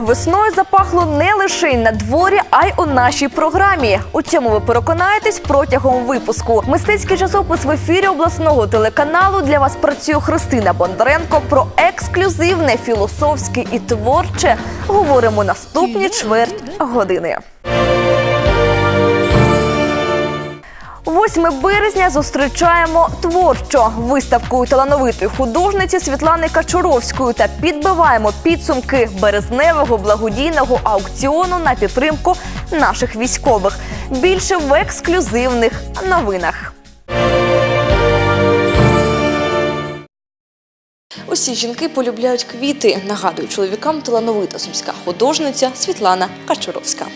весною запахло не лише на дворі, а й у нашій програмі. У цьому ви переконаєтесь протягом випуску. Мистецький часопис в ефірі обласного телеканалу для вас працює Христина Бондаренко. Про ексклюзивне, філософське і творче говоримо наступні чверть години. 8 березня зустрічаємо творчо виставкою талановитої художниці Світлани Качуровської та підбиваємо підсумки березневого благодійного аукціону на підтримку наших військових. Більше в ексклюзивних новинах. Усі жінки полюбляють квіти. Нагадую чоловікам талановита сумська художниця Світлана Качуровська.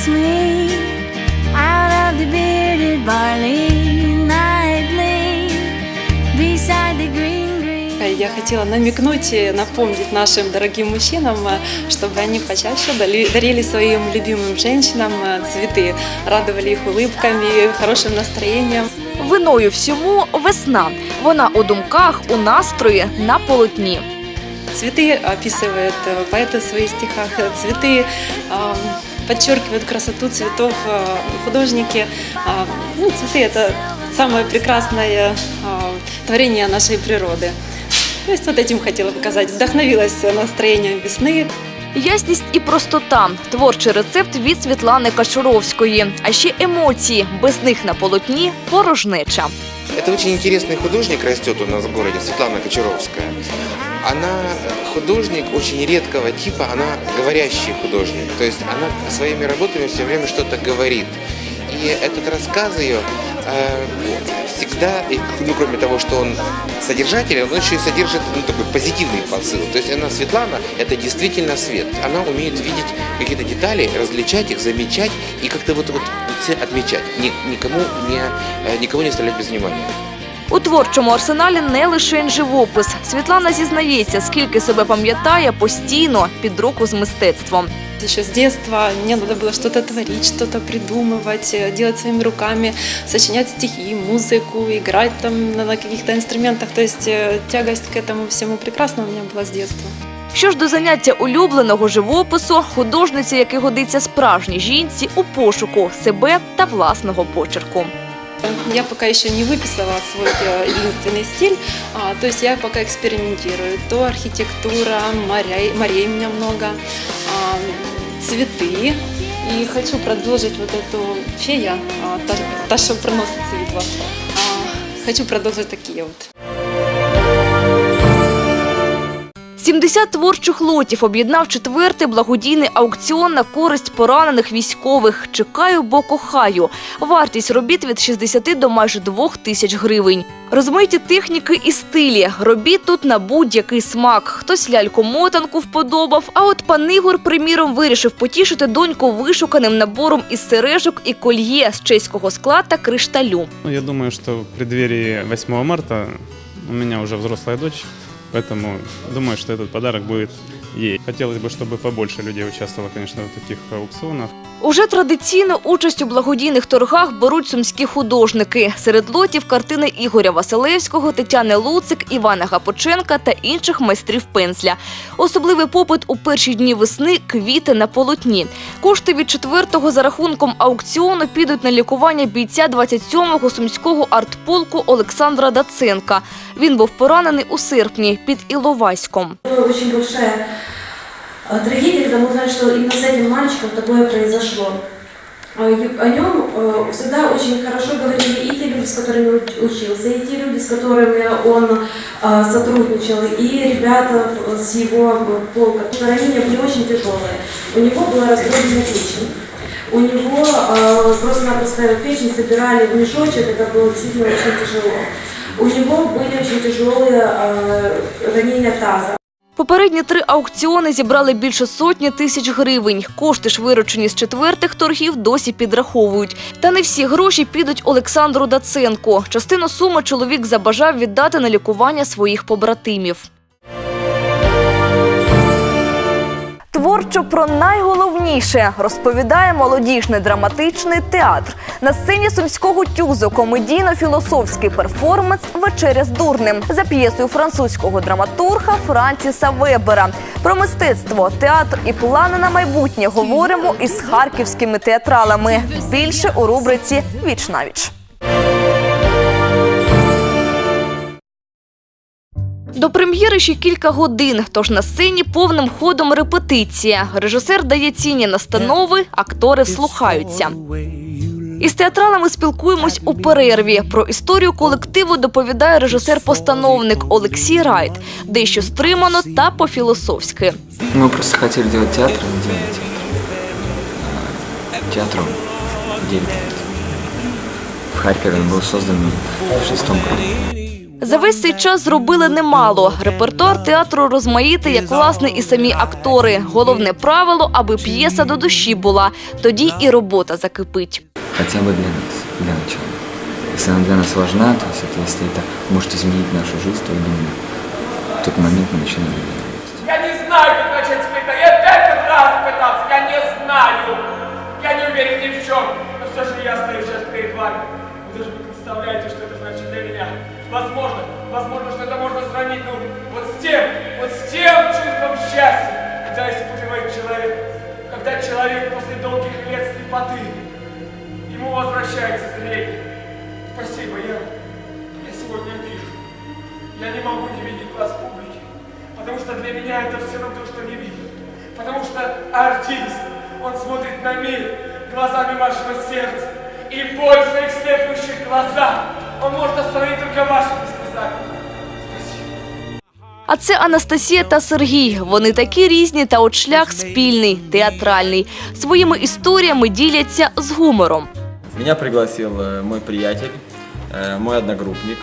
Kiss me out of the bearded barley nightly beside the green green. Я хотела намекнуть и напомнить нашим дорогим мужчинам, э, чтобы они почаще дали- дарили своим любимым женщинам э, цветы, радовали их улыбками, хорошим настроением. Виною всьому весна. Вона у думках, у настрої, на полотні. Цветы описывают э, поэты в своих стихах, э, цветы э, подчеркивают красоту цветов э, художники. А, Ну, цветы – это самое прекрасное э, творение нашей природы. То есть вот этим хотела показать. Вдохновилась настроением весны, Ясність і простота творчий рецепт від Світлани Качуровської. А ще емоції. Без них на полотні порожнеча. Это очень интересный художник растет у нас в городе, Светлана Кочаровская. Она художник очень редкого типа, она говорящий художник. То есть она своими работами все время что-то говорит. И этот рассказ ее э, всегда, и, ну, кроме того, что он содержательный, он еще и содержит ну, такой позитивный посыл. То есть она, Светлана, это действительно свет. Она умеет видеть какие-то детали, различать их, замечать и как-то вот, вот все отмечать. Ни- никому, не, э, никого не оставлять без внимания. У творчому арсеналі не лише живопис. Світлана зізнається, скільки себе пам'ятає постійно під руку з мистецтвом. Еще с детства мне надо было что-то творить, что-то придумывать, э, делать своими руками, сочинять стихи, музыку, играть там на на каких-то инструментах. То есть э, тягость к этому всему прекрасно у меня была с детства. Що ж до заняття улюбленого живопису, художниці, який годиться справжній жінці у пошуку себе та власного почерку. Я пока еще не выписала свой э, единственный стиль, а, то есть я пока экспериментирую. То архитектура, морей, морей у меня много, а, цветы. И хочу продолжить вот эту фея, а, та, та, что приносит светло. А, хочу продолжить такие вот. 70 творчих лотів об'єднав четвертий благодійний аукціон на користь поранених військових. Чекаю, бо кохаю. Вартість робіт від 60 до майже 2 тисяч гривень. Розмиті техніки і стилі. Робіт тут на будь-який смак. Хтось ляльку-мотанку вподобав. А от пан Ігор, приміром, вирішив потішити доньку вишуканим набором із сережок і кольє з чеського скла та кришталю. Ну, я думаю, что в преддверии 8 марта у меня уже взрослая дочь, поэтому думаю, что этот подарок будет ей. Хотелось бы, чтобы побольше людей участвовало, конечно, в таких аукционах. Уже традиційно участь у благодійних торгах беруть сумські художники. Серед лотів картини Ігоря Василевського, Тетяни Луцик, Івана Гапоченка та інших майстрів пензля. Особливий попит у перші дні весни квіти на полотні. Кошти від четвертого за рахунком аукціону підуть на лікування бійця 27-го сумського артполку Олександра Даценка. Він був поранений у серпні під Іловайськом. Была очень большая э, трагедия, когда мы узнали, что именно с этим мальчиком такое произошло. А, О нем э, всегда очень хорошо говорили и те люди, с которыми уч- учился, и те люди, с которыми он э, сотрудничал, и ребята с его полка. Ранения были очень тяжелые. У него была раздроблена печень. У него просто-напросто печень собирали в мешочек, это было действительно очень тяжело. У него были очень тяжелые ранения таза. Попередні три аукціони зібрали більше сотні тисяч гривень. Кошти ж виручені з четвертих торгів досі підраховують. Та не всі гроші підуть Олександру Даценко. Частину суми чоловік забажав віддати на лікування своїх побратимів. Творчо про найголовніше розповідає молодіжний драматичний театр. На сцені сумського тюзу комедійно-філософський перформанс Вечеря з дурним за п'єсою французького драматурга Франсіса Вебера. Про мистецтво, театр і плани на майбутнє говоримо із харківськими театралами. Більше у рубриці Віч на віч. До прем'єри ще кілька годин, тож на сцені повним ходом репетиція. Режисер дає цінні настанови, актори вслухаються. Із театралами спілкуємось у перерві. Про історію колективу доповідає режисер-постановник Олексій Райт, дещо стримано та по-філософськи. Мы просто хотели делать театр, не делать театр. Театром делать. В Харькове он был создан в шестом году. За весь цей час зробили немало. Репертуар театру розмаїти, як власне і самі актори. Головне правило, аби п'єса до душі була. Тоді і робота закипить. Хотя бы для нас, для начала. Если она для нас важна, то есть это, если это может изменить нашу жизнь, то я думаю, в тот момент мы начинаем ее делать. Я не знаю, как начать спектакль. Я пять раз пытался, я не знаю. Я не уверен ни в чем. Но все же я стою сейчас перед вами. Вы даже не представляете, что это значит для меня. Возможно, возможно, что это можно сравнить ну, вот с тем, вот с тем чувством счастья, когда испытывает человек, когда человек после долгих лет слепоты, ему возвращается зрение. Спасибо, я, я сегодня вижу. Я не могу не видеть глаз публики, потому что для меня это все равно то, что не видно. Потому что артист, он смотрит на мир глазами вашего сердца. И боль в своих слепнущих глазах он может остановить только вашими слезами. Спасибо. А це Анастасія та Сергій. Вони такі різні, та от шлях спільний, театральний. Своїми історіями діляться з гумором. Меня пригласил э, мой приятель, э, мой одногруппник.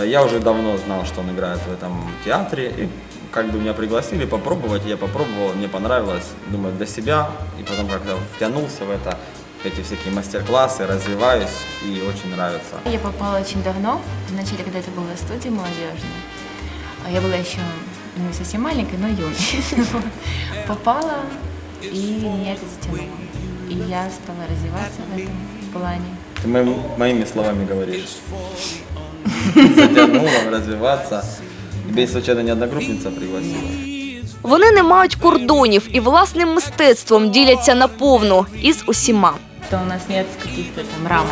Э, Я уже давно знал, что он играет в этом театре. И как бы меня пригласили попробовать, я попробовал, мне понравилось, думаю, для себя. И потом как-то втянулся в это, эти всякие мастер-классы, развиваюсь и очень нравится. Я попала очень давно, вначале, когда это была студия молодежная. А Я была еще ну, не совсем маленькой, но юной. Вот. Попала, и меня это затянуло. И я стала развиваться в этом плане. Ты моим- моими словами говоришь. Затянуло, развиваться. Тебе случайно не одногруппница пригласила? Вони не мають кордонів і власним мистецтвом діляться наповну із усіма. То у нас нет каких-то там рамок.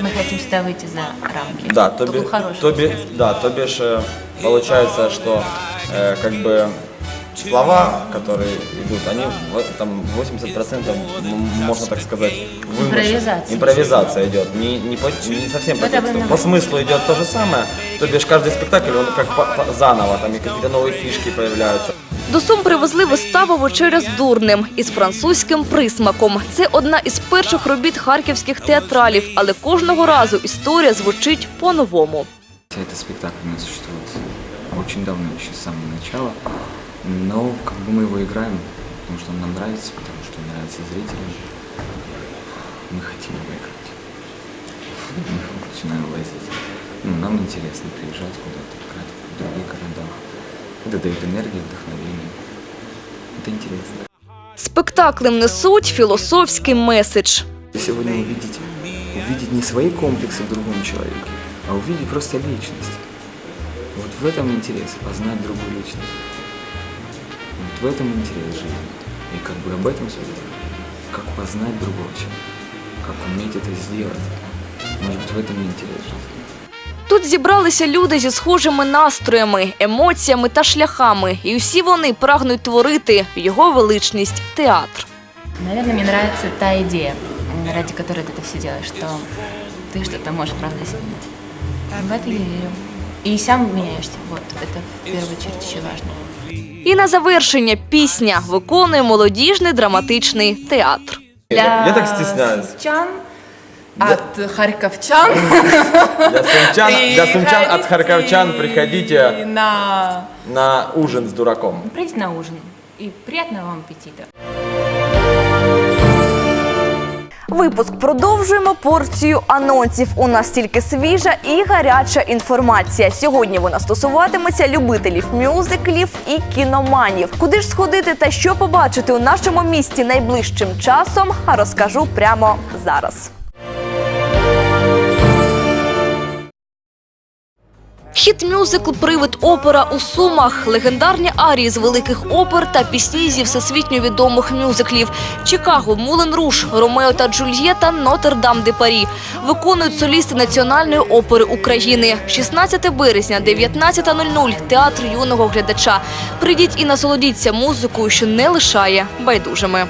Мы хотим всегда выйти за рамки. Да, то, хороший то текст. да, то бишь э, получается, что э, как бы слова, которые идут, они в- там 80% м- можно так сказать. Импровизация. Импровизация идет, не, не, по- не совсем по Это тексту. По смыслу идет то же самое, то бишь каждый спектакль, он как по- по- заново, там и какие-то новые фишки появляются. До Сум привезли виставу «Вечеря з дурним» із французьким присмаком. Це одна із перших робіт харківських театралів, але кожного разу історія звучить по-новому. Хотя Этот спектакль у нас существует очень давно, еще с самого начала. Но как бы мы его играем, потому что он нам нравится, потому что он нравится зрителям. Мы хотим его играть. Мы начинаем лазить. Ну, нам интересно приезжать куда-то, играть в других городах. Это дает энергию, вдохновение. Это интересно. Спектаклем несуть філософський меседж. И сегодня увидеть, увидеть не свои комплексы в другом человеке, а увидеть просто личность. Вот в этом интерес, познать другую личность. Вот в этом интерес жизни. И как бы об этом судить. Как познать другого человека. Как уметь это сделать. Может быть, в этом и интерес жизни. Тут зібралися люди зі схожими настроями, емоціями та шляхами, і усі вони прагнуть творити його величність театр. Наверное, мне нравится та идея, м, ради которой ты это все делаешь, что ты что-то можешь правда изменить. В это я верю. И сам меняешься. Вот, это в первую очередь еще важно. І на завершення пісня виконує молодіжний драматичний театр. Я, я так стесняюсь. Сумчан, от харьковчан Для сумчан, для сумчан от харьковчан приходите на... на ужин с дураком. Придите на ужин. И приятного вам аппетита. Випуск продовжуємо порцію анонсів. У нас тільки свіжа і гаряча інформація. Сьогодні вона стосуватиметься любителів мюзиклів і кіноманів. Куди ж сходити та що побачити у нашому місті найближчим часом, розкажу прямо зараз. Хіт-мюзикл Привид опера у Сумах, легендарні арії з великих опер та пісні зі всесвітньо відомих мюзиклів Чикаго, Мулен Руш, Ромео та Джульєта, Нотр-Дам де Парі виконують солісти Національної опери України. 16 березня, 19.00, театр юного глядача. Прийдіть і насолодіться музикою, що не лишає байдужими.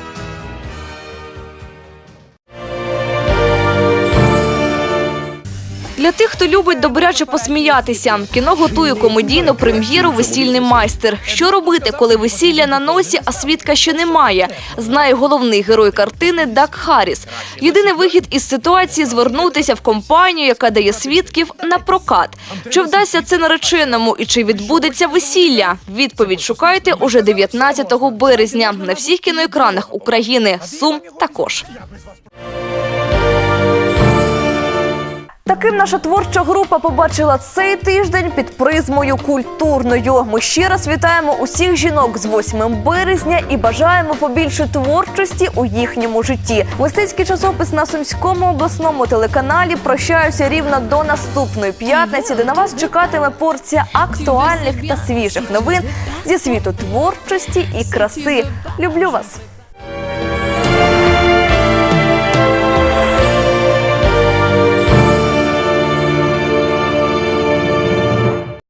Тих, хто любить добряче посміятися, кіно готує комедійну прем'єру Весільний майстер. Що робити, коли весілля на носі, а свідка ще немає? Знає головний герой картини Дак Харріс. Єдиний вихід із ситуації звернутися в компанію, яка дає свідків на прокат. Чи вдасться це нареченому і чи відбудеться весілля? Відповідь шукайте уже 19 березня на всіх кіноекранах України. Сум також. Таким наша творча група побачила цей тиждень під призмою культурною. Ми ще раз вітаємо усіх жінок з 8 березня і бажаємо побільше творчості у їхньому житті. Мистецький часопис на сумському обласному телеканалі прощаюся рівно до наступної п'ятниці, де на вас чекатиме порція актуальних та свіжих новин зі світу творчості і краси. Люблю вас.